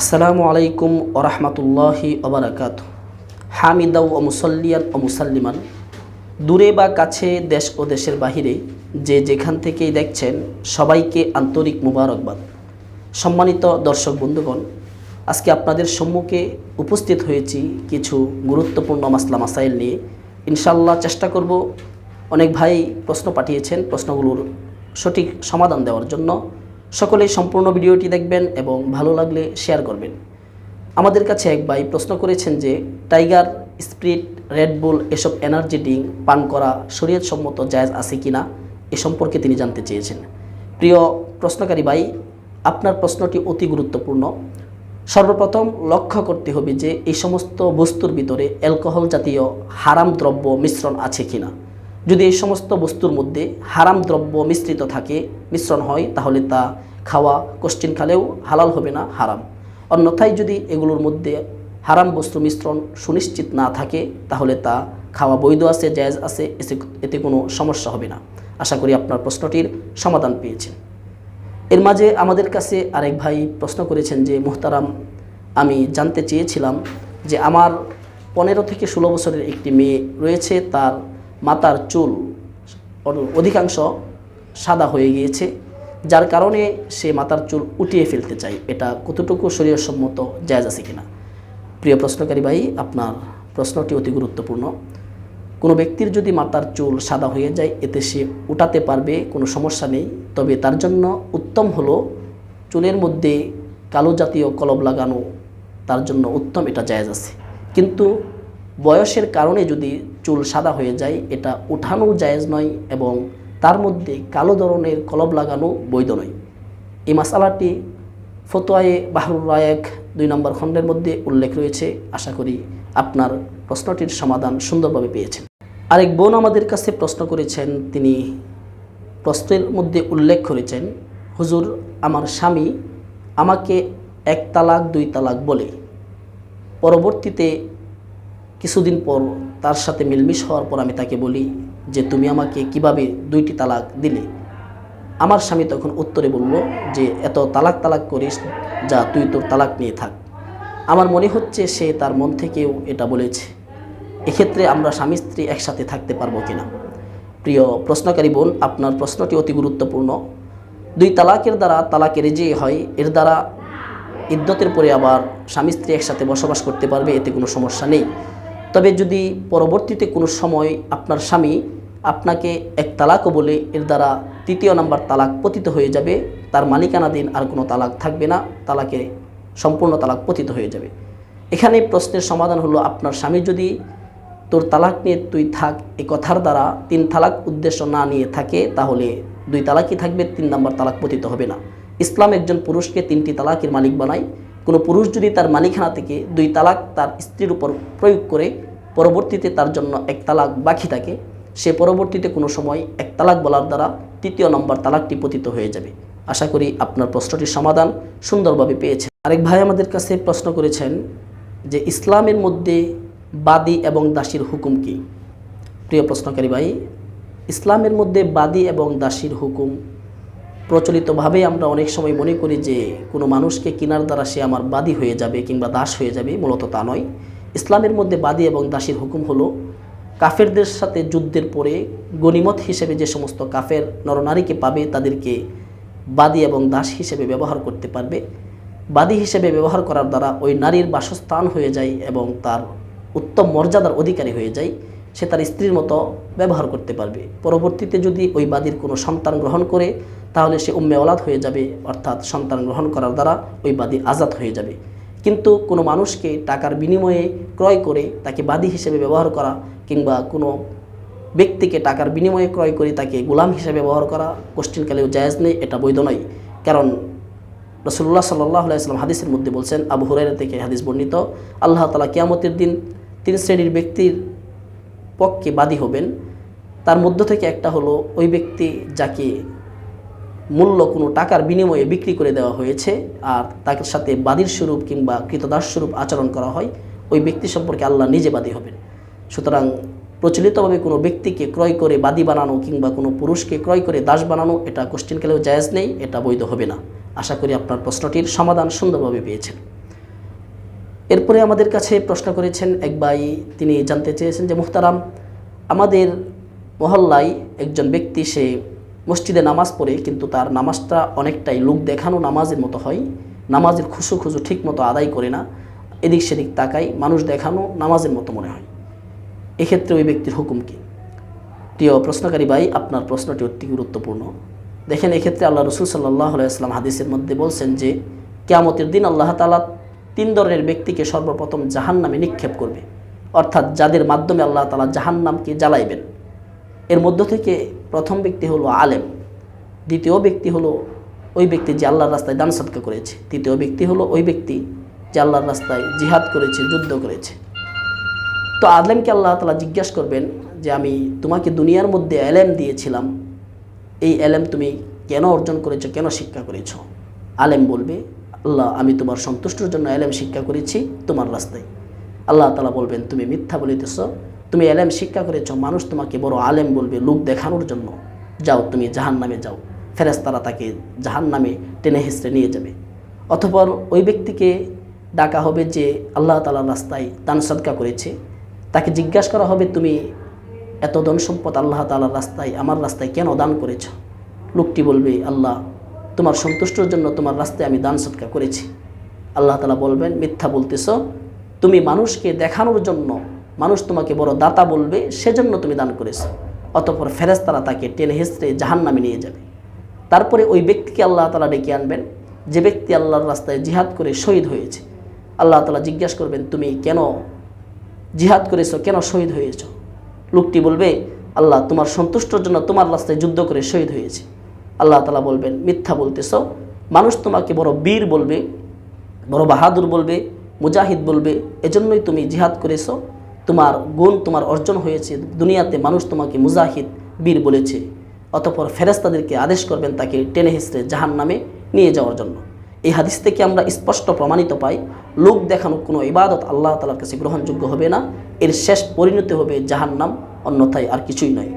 আসসালামু আলাইকুম ওরহমতুল্লাহি ওবরাকাত হামিদাউ ও মুসল্লিয়ান ও মুসাল্লিমান। দূরে বা কাছে, দেশ ও দেশের বাহিরে যে যেখান থেকেই দেখছেন, সবাইকে আন্তরিক মুবারকবাদ। সম্মানিত দর্শক বন্ধুগণ, আজকে আপনাদের সম্মুখে উপস্থিত হয়েছি কিছু গুরুত্বপূর্ণ মাসলা মাসাইল নিয়ে। ইনশাল্লাহ চেষ্টা করব অনেক ভাই প্রশ্ন পাঠিয়েছেন প্রশ্নগুলোর সঠিক সমাধান দেওয়ার জন্য। সকলেই সম্পূর্ণ ভিডিওটি দেখবেন এবং ভালো লাগলে শেয়ার করবেন। আমাদের কাছে এক ভাই প্রশ্ন করেছেন যে, টাইগার, স্প্রিট রেডবুল এসব এনার্জি ড্রিঙ্ক পান করা শরীয়তসম্মত জায়জ আছে কিনা এ সম্পর্কে তিনি জানতে চেয়েছেন। প্রিয় প্রশ্নকারী ভাই, আপনার প্রশ্নটি অতি গুরুত্বপূর্ণ। সর্বপ্রথম লক্ষ্য করতে হবে যে, এই সমস্ত বস্তুর ভিতরে অ্যালকোহল জাতীয় হারাম দ্রব্য মিশ্রণ আছে কিনা। যদি এই সমস্ত বস্তুর মধ্যে হারাম দ্রব্য মিশ্রিত থাকে, মিশ্রণ হয়, তাহলে তা খাওয়া কোশ্চিন খালেও হালাল হবে না, হারাম। অন্যথায় যদি এগুলোর মধ্যে হারাম বস্তু মিশ্রণ সুনিশ্চিত না থাকে, তাহলে তা খাওয়া বৈধ আছে, জায়জ আছে এতে- কোনো সমস্যা হবে না। আশা করি আপনার প্রশ্নটির সমাধান পেয়েছেন। এর মাঝে আমাদের কাছে আরেক ভাই প্রশ্ন করেছেন যে, মুহতারাম, আমি জানতে চেয়েছিলাম যে, আমার পনেরো থেকে ষোলো বছরের একটি মেয়ে রয়েছে, তার মাতার চুল অধিকাংশ সাদা হয়ে গিয়েছে, যার কারণে সে মাতার চুল উঠিয়ে ফেলতে চায় এটা কতটুকু শরীরসম্মত জায়জ আছে কিনা? প্রিয় প্রশ্নকারী ভাই, আপনার প্রশ্নটি অতি গুরুত্বপূর্ণ। কোনো ব্যক্তির যদি মাতার চুল সাদা হয়ে যায়, এতে সে উঠাতে পারবে, কোনো সমস্যা নেই। তবে তার জন্য উত্তম হলো চুলের মধ্যে কালো জাতীয় কলব লাগানো, তার জন্য উত্তম এটা জায়েজ আছে। কিন্তু বয়সের কারণে যদি চুল সাদা হয়ে যায়, এটা উঠানো জায়েজ নয় এবং তার মধ্যে কালো ধরনের কলব লাগানো বৈধ নয়। এই মাসালাটি ফতোয়ায়ে বাহরুর রায়েক দুই নম্বর খণ্ডের মধ্যে উল্লেখ রয়েছে। আশা করি আপনার প্রশ্নটির সমাধান সুন্দরভাবে পেয়েছেন। আরেক বোন আমাদের কাছে প্রশ্ন করেছেন, তিনি প্রশ্নের মধ্যে উল্লেখ করেছেন, হুজুর, আমার স্বামী আমাকে এক তালাক, দুই তালাক বলে। পরবর্তীতে কিছুদিন পর তার সাথে মিলমিশ হওয়ার পর আমি তাকে বলি যে, তুমি আমাকে কীভাবে দুইটি তালাক দিলে? আমার স্বামী তখন উত্তরে বলল যে, এত তালাক তালাক করিস যা তুই তোর তালাক নিয়ে থাক। আমার মনে হচ্ছে সে তার মন থেকেও এটা বলেছে। এক্ষেত্রে আমরা স্বামী স্ত্রী একসাথে থাকতে পারব কিনা? প্রিয় প্রশ্নকারী বোন, আপনার প্রশ্নটি অতি গুরুত্বপূর্ণ। দুই তালাকের দ্বারা তালাকের যে হয়, এর দ্বারা ইদ্যতের পরে আবার স্বামী স্ত্রী একসাথে বসবাস করতে পারবে, এতে কোনো সমস্যা নেই। তবে যদি পরবর্তীতে কোনো সময় আপনার স্বামী আপনাকে এক তালাকও বলে, এর দ্বারা তৃতীয় নাম্বার তালাক পতিত হয়ে যাবে, তার মালিকানাধীন আর কোনো তালাক থাকবে না, তালাকে সম্পূর্ণ তালাক পতিত হয়ে যাবে। এখানে প্রশ্নের সমাধান হলো, আপনার স্বামী যদি তোর তালাক নিয়ে তুই থাক এ কথার দ্বারা, তিন তালাক উদ্দেশ্য না নিয়ে থাকে, তাহলে দুই তালাকই থাকবে, তিন নাম্বার তালাক পতিত হবে না। ইসলাম একজন পুরুষকে তিনটি তালাকের মালিক বানায় কোনো পুরুষ যদি তার মালিকানা থেকে দুই তালাক তার স্ত্রীর উপর প্রয়োগ করে পরবর্তীতে তার জন্য এক তালাক বাকি থাকে, সে পরবর্তীতে কোনো সময় এক তালাক বলার দ্বারা তৃতীয় নম্বর তালাকটি পতিত হয়ে যাবে। আশা করি আপনার প্রশ্নটির সমাধান সুন্দরভাবে পেয়েছেন। আরেক ভাই আমাদের কাছে প্রশ্ন করেছেন যে, ইসলামের মধ্যে বাদী এবং দাসীর হুকুম কি? প্রিয় প্রশ্নকারী ভাই, ইসলামের মধ্যে বাদী এবং দাসীর হুকুম প্রচলিতভাবে আমরা অনেক সময় মনে করি যে কোনো মানুষকে কেনার দ্বারা সে আমার বাদী হয়ে যাবে কিংবা দাস হয়ে যাবে, মূলত তা নয়। ইসলামের মধ্যে বাদী এবং দাসীর হুকুম হলো কাফেরদের সাথে যুদ্ধের পরে গনিমত হিসেবে যে সমস্ত কাফের নরনারীকে পাবে, তাদেরকে বাদী এবং দাস হিসেবে ব্যবহার করতে পারবে। বাদী হিসেবে ব্যবহার করার দ্বারা ওই নারীর বাসস্থান হয়ে যায় এবং তার উত্তম মর্যাদার অধিকারী হয়ে যায়, সে তার স্ত্রীর মতো ব্যবহার করতে পারবে। পরবর্তীতে যদি ওই বাদীর কোনো সন্তান গ্রহণ করে তাহলে সে উম্মে ওলাদ হয়ে যাবে, অর্থাৎ সন্তান গ্রহণ করার দ্বারা ওই বাদী আজাদ হয়ে যাবে। কিন্তু কোনো মানুষকে টাকার বিনিময়ে ক্রয় করে তাকে বাদী হিসেবে ব্যবহার করা কিংবা কোনো ব্যক্তিকে টাকার বিনিময়ে ক্রয় করে তাকে গোলাম হিসেবে ব্যবহার করা কোশ্চিনকালেও জায়েজ নেই, এটা বৈধ নয়। কারণ রসুল্লাহ সাল্লাহ আলাইসলাম হাদিসের মধ্যে বলছেন, আবু হুরাইরা থেকে হাদিস বর্ণিত, আল্লাহ তালা কিয়ামতের দিন তিন শ্রেণির ব্যক্তির পক্ষে বাদী হবেন। তার মধ্য থেকে একটা হলো ওই ব্যক্তি যাকে মূল্য কোনো টাকার বিনিময়ে বিক্রি করে দেওয়া হয়েছে আর তার সাথে বাদীর স্বরূপ কিংবা কৃতদাস স্বরূপ আচরণ করা হয়, ওই ব্যক্তি সম্পর্কে আল্লাহ নিজে বাদী হবেন। সুতরাং প্রচলিতভাবে কোনো ব্যক্তিকে ক্রয় করে বাদী বানানো কিংবা কোনো পুরুষকে ক্রয় করে দাস বানানো, এটা কোশ্চিনকালেও জায়েজ নেই, এটা বৈধ হবে না। আশা করি আপনার প্রশ্নটির সমাধান সুন্দরভাবে পেয়েছেন। এরপরে আমাদের কাছে প্রশ্ন করেছেন এক ভাই, তিনি জানতে চেয়েছেন যে, মুহতারাম, আমাদের মহল্লায় একজন ব্যক্তি, সে মসজিদে নামাজ পড়ে কিন্তু তার নামাজটা অনেকটাই লোক দেখানো নামাজের মতো হয়। নামাজের খুশু খুশু ঠিক মতো আদায় করে না। এদিক সেদিক তাকাই মানুষ দেখানো নামাজের মতো মনে হয়। এক্ষেত্রে ওই ব্যক্তির হুকুম কী? প্রিয় প্রশ্নকারী ভাই, আপনার প্রশ্নটি অতি গুরুত্বপূর্ণ। দেখেন, এক্ষেত্রে আল্লাহ রসুল সাল্লাহ আলাইসলাম হাদিসের মধ্যে বলছেন যে, কেয়ামতের দিন আল্লাহ তালা তিন ধরনের ব্যক্তিকে সর্বপ্রথম জাহান নামে নিক্ষেপ করবে। অর্থাৎ যাদের মাধ্যমে আল্লাহ তালা জাহান নামকে জ্বালাইবেন। এর মধ্য থেকে প্রথম ব্যক্তি হলো আলেম, দ্বিতীয় ব্যক্তি হলো ওই ব্যক্তি যে আল্লাহর রাস্তায় দান সৎকা করেছে, তৃতীয় ব্যক্তি হলো ওই ব্যক্তি যে আল্লাহর রাস্তায় জিহাদ করেছে, যুদ্ধ করেছে। তো আলেমকে আল্লাহ তালা জিজ্ঞাসা করবেন যে আমি তোমাকে দুনিয়ার মধ্যে এলেম দিয়েছিলাম, এই এলেম তুমি কেন অর্জন করেছ, কেন শিক্ষা করেছ? আলেম বলবে, আল্লাহ, আমি তোমার সন্তুষ্টর জন্য এলেম শিক্ষা করেছি তোমার রাস্তায়। আল্লাহ তালা বলবেন, তুমি মিথ্যা বলিতেছ তুমি এলেম শিক্ষা করেছ, মানুষ তোমাকে বড় আলেম বলবে লোক দেখানোর জন্য। যাও, তুমি জাহান নামে যাও। ফেরেস্তারা তাকে জাহান নামে টেনে হেসড়ে নিয়ে যাবে। অতপর ওই ব্যক্তিকে ডাকা হবে যে আল্লাহ তালার রাস্তায় দান সদকা করেছে। তাকে জিজ্ঞাসা করা হবে, তুমি এত ধন সম্পদ আল্লাহ তালার রাস্তায়, আমার রাস্তায় কেন দান করেছ? লোকটি বলবে, আল্লাহ, তোমার সন্তুষ্টর জন্য তোমার রাস্তায় আমি দান সৎকা করেছি। আল্লাহ তালা বলবেন, মিথ্যা বলতেছ। তুমি মানুষকে দেখানোর জন্য মানুষ তোমাকে বড় দাতা বলবে, সেজন্য তুমি দান করেছ। অতপর ফেরেস্তারা তাকে টেনে হেসড়ে জাহান নামে নিয়ে যাবে। তারপরে ওই ব্যক্তিকে আল্লাহ তালা ডেকে আনবেন। যে ব্যক্তি আল্লাহর রাস্তায় জিহাদ করে শহীদ হয়েছে, আল্লাহ তালা জিজ্ঞাসা করবেন, তুমি কেন জিহাদ করেছ? কেন শহীদ হয়েছ? লোকটি বলবে, আল্লাহ তোমার সন্তুষ্টর জন্য তোমার রাস্তায় যুদ্ধ করে শহীদ হয়েছে। আল্লাহ তালা বলবেন, মিথ্যা বলতেছ। মানুষ তোমাকে বড় বীর বলবে, বড় বাহাদুর বলবে, মুজাহিদ বলবে, এজন্যই তুমি জিহাদ করেছ। তোমার গুণ, তোমার অর্জন হয়েছে। দুনিয়াতে মানুষ তোমাকে মুজাহিদ, বীর বলেছে। অতপর ফেরেস্তাদেরকে আদেশ করবেন তাকে টেনে হিসড়ে জাহান নামে নিয়ে যাওয়ার জন্য। এই হাদিস থেকে আমরা স্পষ্ট প্রমাণিত পাই, লোক দেখানো কোনো ইবাদত আল্লাহ তালার কাছে গ্রহণযোগ্য হবে না। এর শেষ পরিণতি হবে জাহান্নাম, অন্যথায় আর কিছুই নয়।